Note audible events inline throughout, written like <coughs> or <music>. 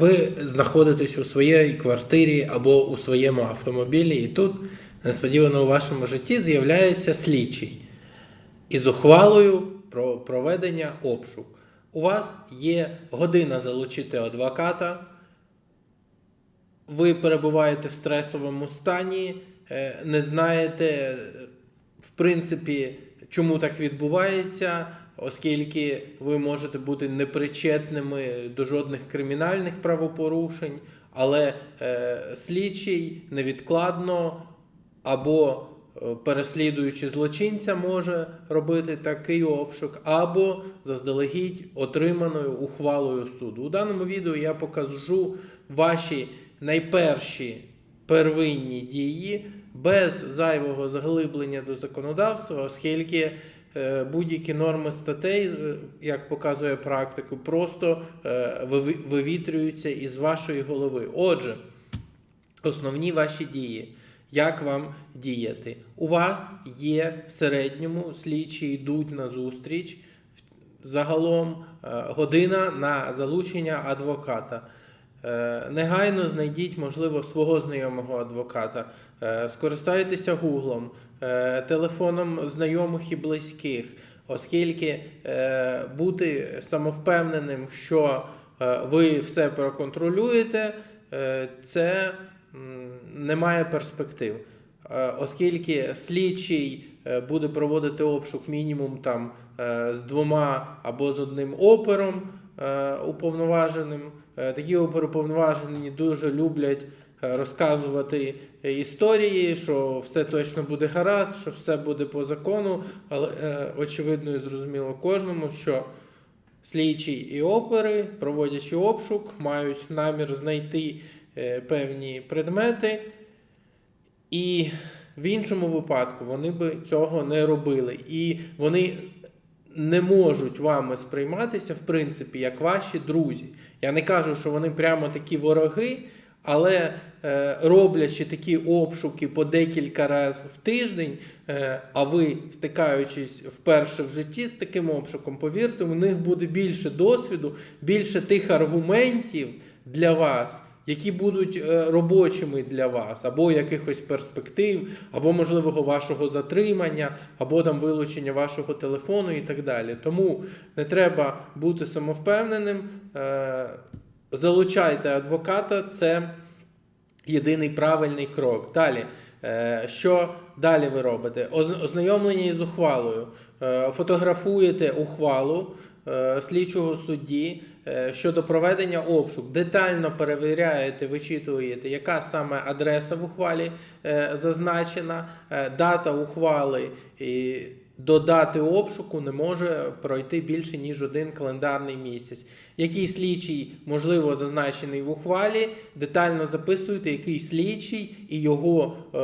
Ви знаходитесь у своїй квартирі або у своєму автомобілі, і тут несподівано у вашому житті з'являється слідчий із ухвалою про проведення обшук. У вас є година залучити адвоката, ви перебуваєте в стресовому стані, е, не знаєте, в принципі, чому так відбувається, оскільки ви можете бути непричетними до жодних кримінальних правопорушень, але е, слідчий невідкладно або е, переслідуючи злочинця, може робити такий обшук, або заздалегідь отриманою ухвалою суду. У даному відео я покажу ваші найперші первинні дії без зайвого заглиблення до законодавства, оскільки будь-які норми статей, е, як показує практику, просто е, вивітрюються із вашої голови. Отже, Основні ваші дії. Як вам діяти? У вас є в середньому слідчі йдуть на зустріч. Загалом е, година на залучення адвоката. Е, Негайно знайдіть, можливо, свого знайомого адвоката. Е, Скористайтеся гуглом, е, телефоном знайомих і близьких, оскільки е, бути самовпевненим, що е, ви все проконтролюєте, е, це м, не має перспектив. Е, Оскільки слідчий е, буде проводити обшук мінімум там е, з двома або з одним опером е, уповноваженим. Е, Такі оперуповноважені дуже люблять е, розказувати е, історії, що все точно буде гаразд, що все буде по закону, але е, очевидно і зрозуміло кожному, що слідчі і опери, проводячи обшук, мають намір знайти е, певні предмети, і в іншому випадку вони би цього не робили. І вони не можуть вами сприйматися, в принципі, як ваші друзі. Я не кажу, що вони прямо такі вороги, але е, роблячи такі обшуки по декілька разів в тиждень, е, а ви стикаючись вперше в житті з таким обшуком, повірте, у них буде більше досвіду, більше тих аргументів для вас. Які будуть е, робочими для вас, або якихось перспектив, або можливого вашого затримання, або там вилучення вашого телефону і так далі. Тому не треба бути самовпевненим. Залучайте адвоката, це єдиний правильний крок. Далі. Е, Що далі ви робите? Оз- Ознайомлення із ухвалою. Е, Фотографуєте ухвалу е, слідчого судді щодо проведення обшук. Детально перевіряєте, вичитуєте, яка саме адреса в ухвалі зазначена, дата ухвали. І до дати обшуку не може пройти більше ніж один календарний місяць. Який слідчий, можливо, зазначений в ухвалі, детально записуєте, який слідчий і його е,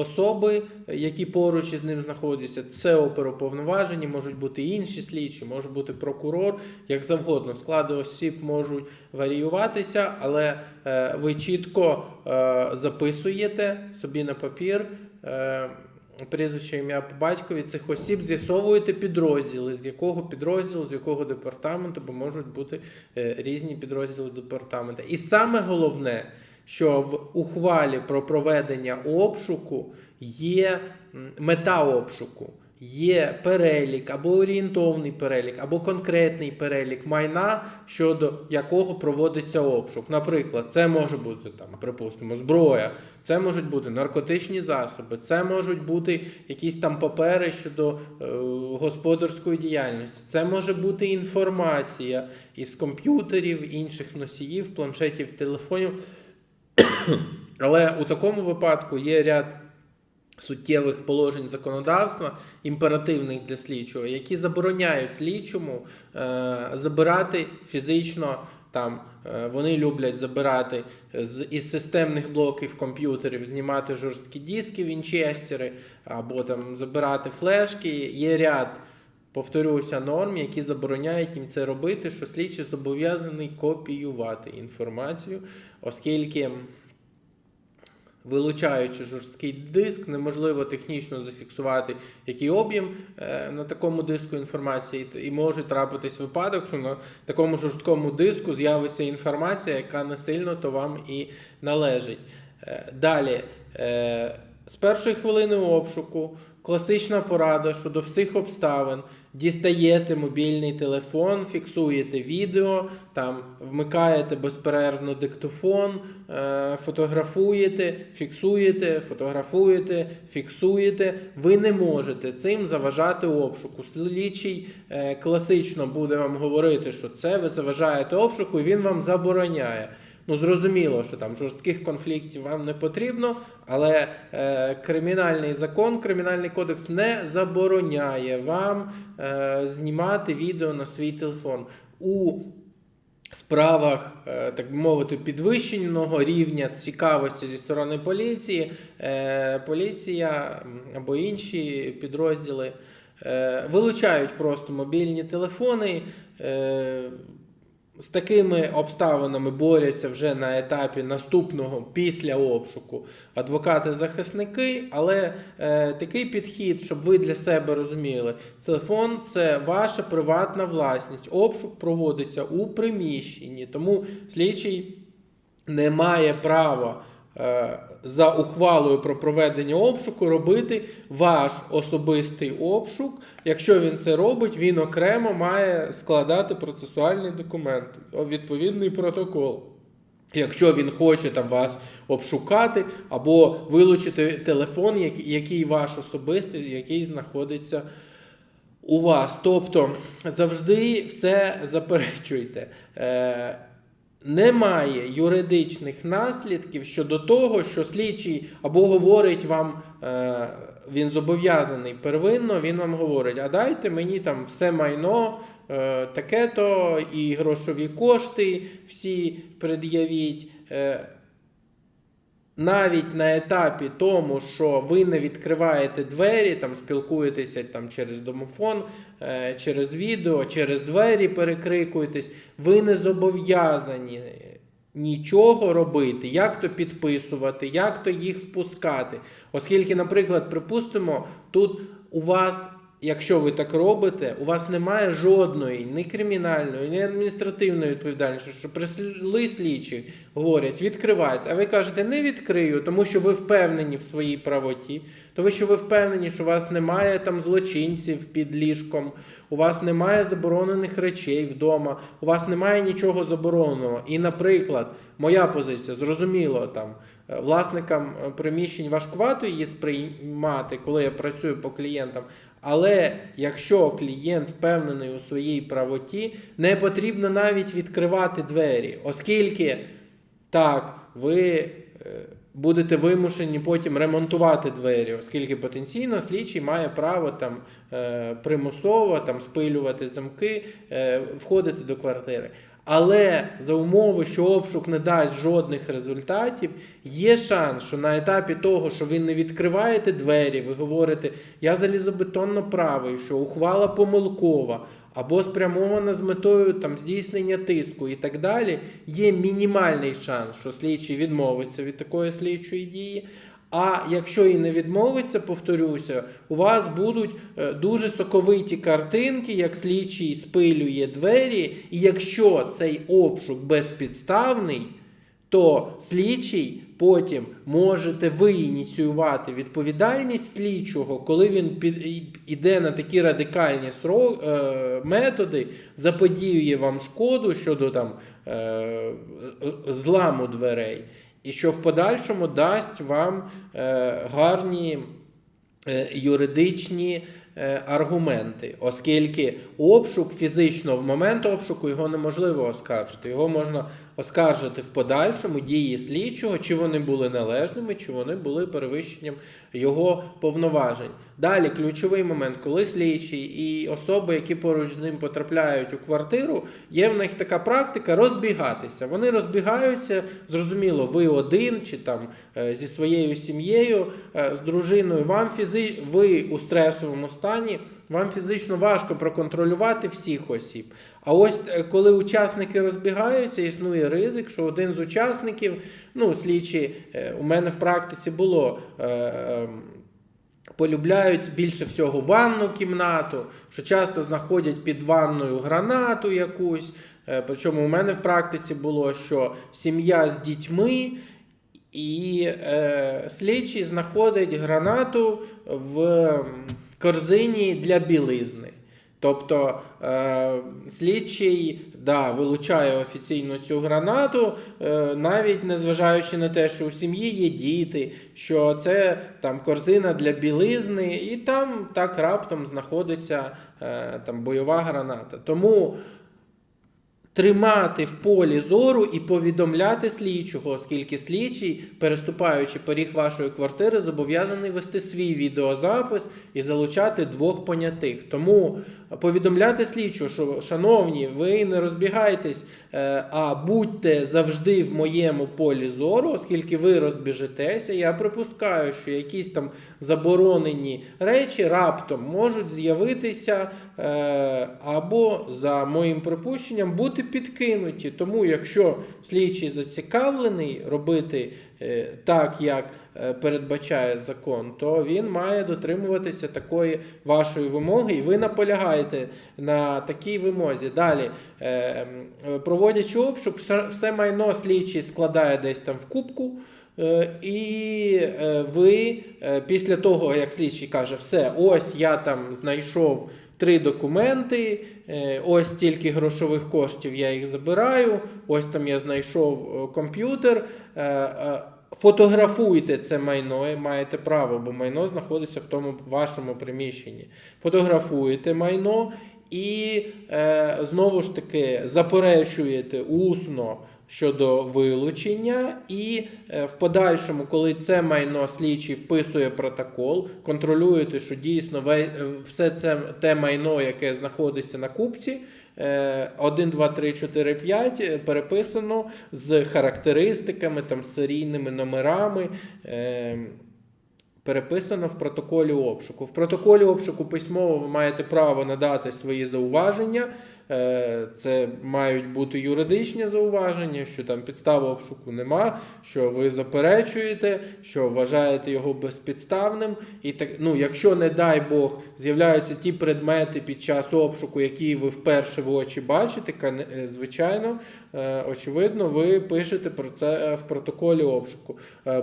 особи, які поруч із ним знаходяться. Це оперуповноважені, можуть бути інші слідчі, може бути прокурор, як завгодно. Склади осіб можуть варіюватися, але е, ви чітко е, записуєте собі на папір. Е, прізвище ім'я по батькові цих осіб з'ясовуєте підрозділи, з якого підрозділу, з якого департаменту, бо можуть бути е, різні підрозділи департаменту. І саме головне, що в ухвалі про проведення обшуку є мета обшуку. Є перелік або орієнтовний перелік, або конкретний перелік майна, щодо якого проводиться обшук. Наприклад, це може бути там, припустимо, зброя, це можуть бути наркотичні засоби, це можуть бути якісь там папери щодо е, господарської діяльності, це може бути інформація із комп'ютерів, інших носіїв, планшетів, телефонів. <coughs> Але у такому випадку є ряд суттєвих положень законодавства, імперативних для слідчого, які забороняють слідчому е, забирати фізично. Там е, вони люблять забирати з із системних блоків комп'ютерів, знімати жорсткі диски, вінчестери, або там забирати флешки. Є ряд, повторюся, норм, які забороняють їм це робити, що слідчий зобов'язаний копіювати інформацію, оскільки Вилучаючи жорсткий диск, неможливо технічно зафіксувати, який об'єм е, на такому диску інформації, і- може трапитись випадок, що на такому жорсткому диску з'явиться інформація, яка не сильно то вам і належить. Е, Далі, е, з першої хвилини обшуку, класична порада щодо всіх обставин. Дістаєте мобільний телефон, фіксуєте відео, там вмикаєте безперервно диктофон, е, фотографуєте, фіксуєте, фотографуєте, фіксуєте. Ви не можете цим заважати обшуку. Слідчий е, класично буде вам говорити, що це ви заважаєте обшуку, і він вам забороняє. Ну, зрозуміло, що там жорстких конфліктів вам не потрібно, але е, кримінальний закон, кримінальний кодекс не забороняє вам е, знімати відео на свій телефон. У справах, е, так би мовити, підвищеного рівня цікавості зі сторони поліції, е, поліція або інші підрозділи е, вилучають просто мобільні телефони. З такими обставинами борються вже на етапі наступного після обшуку адвокати-захисники, але е, такий підхід, щоб ви для себе розуміли, телефон це ваша приватна власність. Обшук проводиться у приміщенні, тому слідчий не має права за ухвалою про проведення обшуку робити ваш особистий обшук. Якщо він це робить, він окремо має складати процесуальний документ, відповідний протокол. Якщо він хоче там вас обшукати або вилучити телефон, який ваш особистий, який знаходиться у вас. Тобто завжди все заперечуйте. Немає юридичних наслідків щодо того, що слідчий або говорить вам, е, він зобов'язаний первинно, він вам говорить, а дайте мені там все майно, е, таке-то і грошові кошти всі пред'явіть. Е, навіть на етапі тому, що ви не відкриваєте двері, там спілкуєтеся там через домофон, е, через відео, через двері перекрикуєтесь, ви не зобов'язані нічого робити, як то підписувати, як то їх впускати. Оскільки, наприклад, припустимо, тут у вас. Якщо ви так робите, у вас немає жодної ні кримінальної, ні адміністративної відповідальності, що прийшли слідчі, говорять, відкривайте, а ви кажете, не відкрию, тому що ви впевнені в своїй правоті, тому що ви впевнені, що у вас немає там злочинців під ліжком, у вас немає заборонених речей вдома, у вас немає нічого забороненого. І, наприклад, моя позиція, зрозуміло, там е, власникам е, приміщень важкувато її сприймати, коли я працюю по клієнтам. Але якщо клієнт впевнений у своїй правоті, не потрібно навіть відкривати двері, оскільки так, ви е, будете вимушені потім ремонтувати двері, оскільки потенційно слідчий має право там е, примусово там спилювати замки, е, входити до квартири. Але за умови, що обшук не дасть жодних результатів, є шанс, що на етапі того, що ви не відкриваєте двері, ви говорите, я залізобетонно правий, що ухвала помилкова або спрямована з метою там здійснення тиску і так далі, є мінімальний шанс, що слідчий відмовиться від такої слідчої дії. А якщо і не відмовиться, повторюся, у вас будуть е, дуже соковиті картинки, як слідчий спилює двері, і якщо цей обшук безпідставний, то слідчий потім можете ви ініціювати відповідальність слідчого, коли він під, іде на такі радикальні сро, е, методи, заподіює вам шкоду щодо там, е, зламу дверей, і що в подальшому дасть вам е, гарні е, юридичні е, аргументи, оскільки обшук фізично в момент обшуку його неможливо оскаржити. Його можна оскаржити в подальшому дії слідчого, чи вони були належними, чи вони були перевищенням його повноважень. Далі ключовий момент, коли слідчий і особи, які поруч з ним потрапляють у квартиру, є в них така практика розбігатися. Вони розбігаються, зрозуміло, ви один чи там е, зі своєю сім'єю, е, з дружиною. Вам фізи... ви у стресовому стані. Вам фізично важко проконтролювати всіх осіб. А ось е, коли учасники розбігаються, існує ризик, що один з учасників, ну, слідчі, у мене в практиці було. Полюбляють більше всього ванну кімнату, що часто знаходять під ванною гранату якусь. Е, Причому у мене в практиці було, що сім'я з дітьми і е, слідчий знаходить гранату в корзині для білизни. Тобто е, слідчий да, вилучає офіційно цю гранату, е, навіть незважаючи на те, що у сім'ї є діти, що це там корзина для білизни, і там так раптом знаходиться е, там бойова граната. Тому тримати в полі зору і повідомляти слідчого, оскільки слідчий, переступаючи поріг вашої квартири, зобов'язаний вести свій відеозапис і залучати двох понятих. Тому повідомляти слідчого, що шановні, ви не розбігайтесь, е, а будьте завжди в моєму полі зору, оскільки ви розбіжетеся. Я припускаю, що якісь там заборонені речі раптом можуть з'явитися е, або, за моїм припущенням, бути підкинуті. Тому, якщо слідчий зацікавлений робити так, як е, передбачає закон, то він має дотримуватися такої вашої вимоги, і ви наполягаєте на такій вимозі. Далі, е, проводячи обшук, все, майно слідчий складає десь там в кубку. Е, І е, ви е, після того, як слідчий каже, все, ось я там знайшов три документи, е, ось стільки грошових коштів я їх забираю, ось там я знайшов е, комп'ютер. е, Фотографуйте це майно, маєте право, бо майно знаходиться в тому вашому приміщенні. Фотографуєте майно і знову ж таки заперечуєте усно щодо вилучення, і е, в подальшому, коли це майно слідчий вписує протокол, контролюєте, що дійсно е, все це те майно, яке знаходиться на купці. е, 1, 2, 3, 4, 5 е, переписано з характеристиками, там, з серійними номерами. е, Переписано в протоколі обшуку. В протоколі обшуку письмово ви маєте право надати свої зауваження. Е, Це мають бути юридичні зауваження, що там підстави обшуку нема, що ви заперечуєте, що вважаєте його безпідставним. І так, ну, якщо, не дай Бог, з'являються ті предмети під час обшуку, які ви вперше в очі бачите, е, звичайно, е, очевидно, ви пишете про це в протоколі обшуку.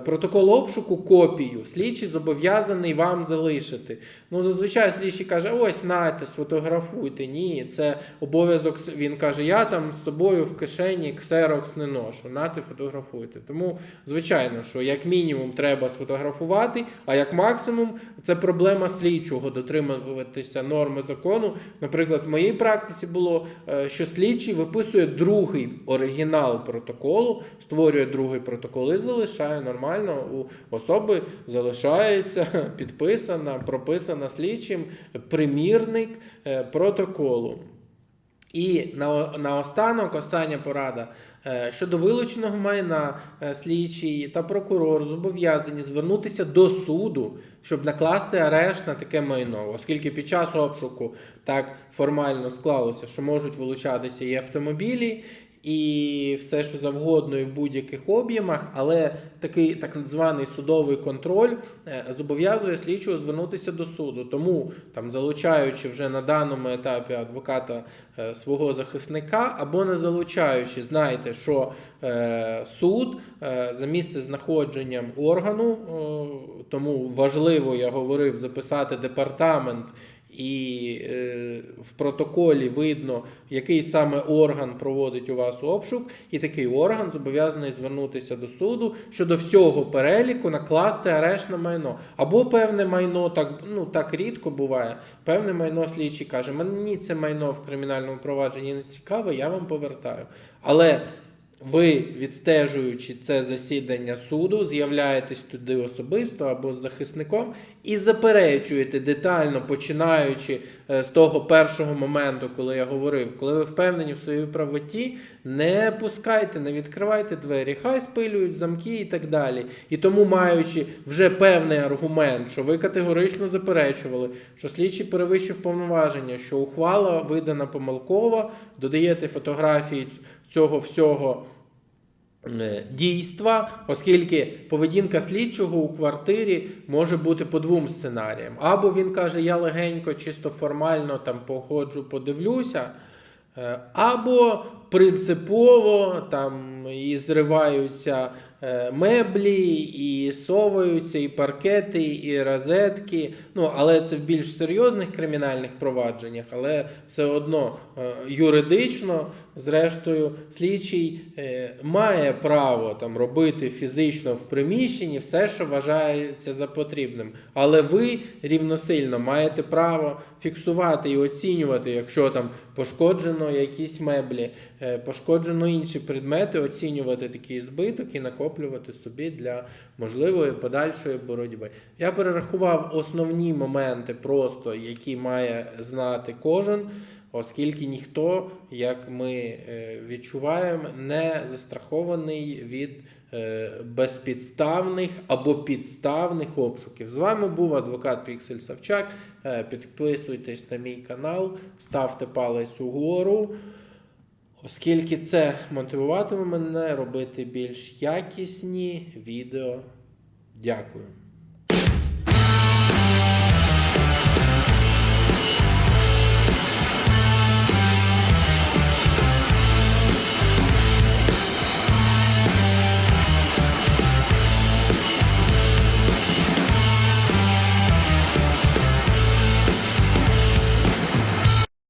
Протокол обшуку копію слідчий зобов'язаний вам залишити. Ну, зазвичай слідчий каже: ось нате, сфотографуйте. Ні, це обов'язок. Він каже, я там з собою в кишені ксерокс не ношу. Нате, фотографуйте. Тому, звичайно, що як мінімум треба сфотографувати, а як максимум це проблема слідчого дотримуватися норми закону. Наприклад, в моїй практиці було, е, що слідчий виписує другий оригінал протоколу, створює другий протокол і залишає нормально. У особи залишається <laughs> підписана, прописана слідчим примірник е, протоколу. І на, наостанок остання порада. Е, Щодо вилученого майна, е, слідчий та прокурор зобов'язані звернутися до суду, щоб накласти арешт на таке майно, оскільки під час обшуку так формально склалося, що можуть вилучатися і автомобілі, і все, що завгодно, і в будь-яких об'ємах, але такий так званий судовий контроль е, зобов'язує слідчого звернутися до суду. Тому, там, залучаючи вже на даному етапі адвоката е, свого захисника, або не залучаючи, знайте, що е, суд за місце знаходженням органу, тому важливо, я говорив, записати департамент. І е, в протоколі видно, який саме орган проводить у вас обшук, і такий орган зобов'язаний звернутися до суду щодо всього переліку накласти арешт на майно. Або певне майно, так, ну, так рідко буває, певне майно слідчий каже, мені це майно в кримінальному провадженні не цікаве, я вам повертаю. Але ви, відстежуючи це засідання суду, з'являєтесь туди особисто або з захисником і заперечуєте детально, починаючи е, з того першого моменту, коли я говорив, коли ви впевнені в своїй правоті, не пускайте, не відкривайте двері, хай спилюють замки і так далі. І тому, маючи вже певний аргумент, що ви категорично заперечували, що слідчий перевищив повноваження, що ухвала видана помилково, додаєте фотографії цього всього е, дійства, оскільки поведінка слідчого у квартирі може бути по двом сценаріям. Або він каже, я легенько, чисто формально там походжу, подивлюся. Е, Або принципово там і зриваються меблі, і соваються, і паркети, і розетки. Ну, але це в більш серйозних кримінальних провадженнях, але все одно е, юридично, зрештою, слідчий е, має право там робити фізично в приміщенні все, що вважається за потрібним. Але ви рівносильно маєте право фіксувати і оцінювати, якщо там пошкоджено якісь меблі, е, пошкоджено інші предмети, оцінювати такий збиток і накоплювати собі для можливої подальшої боротьби. Я перерахував основні моменти, просто які має знати кожен. Оскільки ніхто, як ми е, відчуваємо, не застрахований від е, безпідставних або підставних обшуків. З вами був адвокат Піксель Савчак. Е, Підписуйтесь на мій канал, ставте палець угору, оскільки це мотивуватиме мене робити більш якісні відео. Дякую.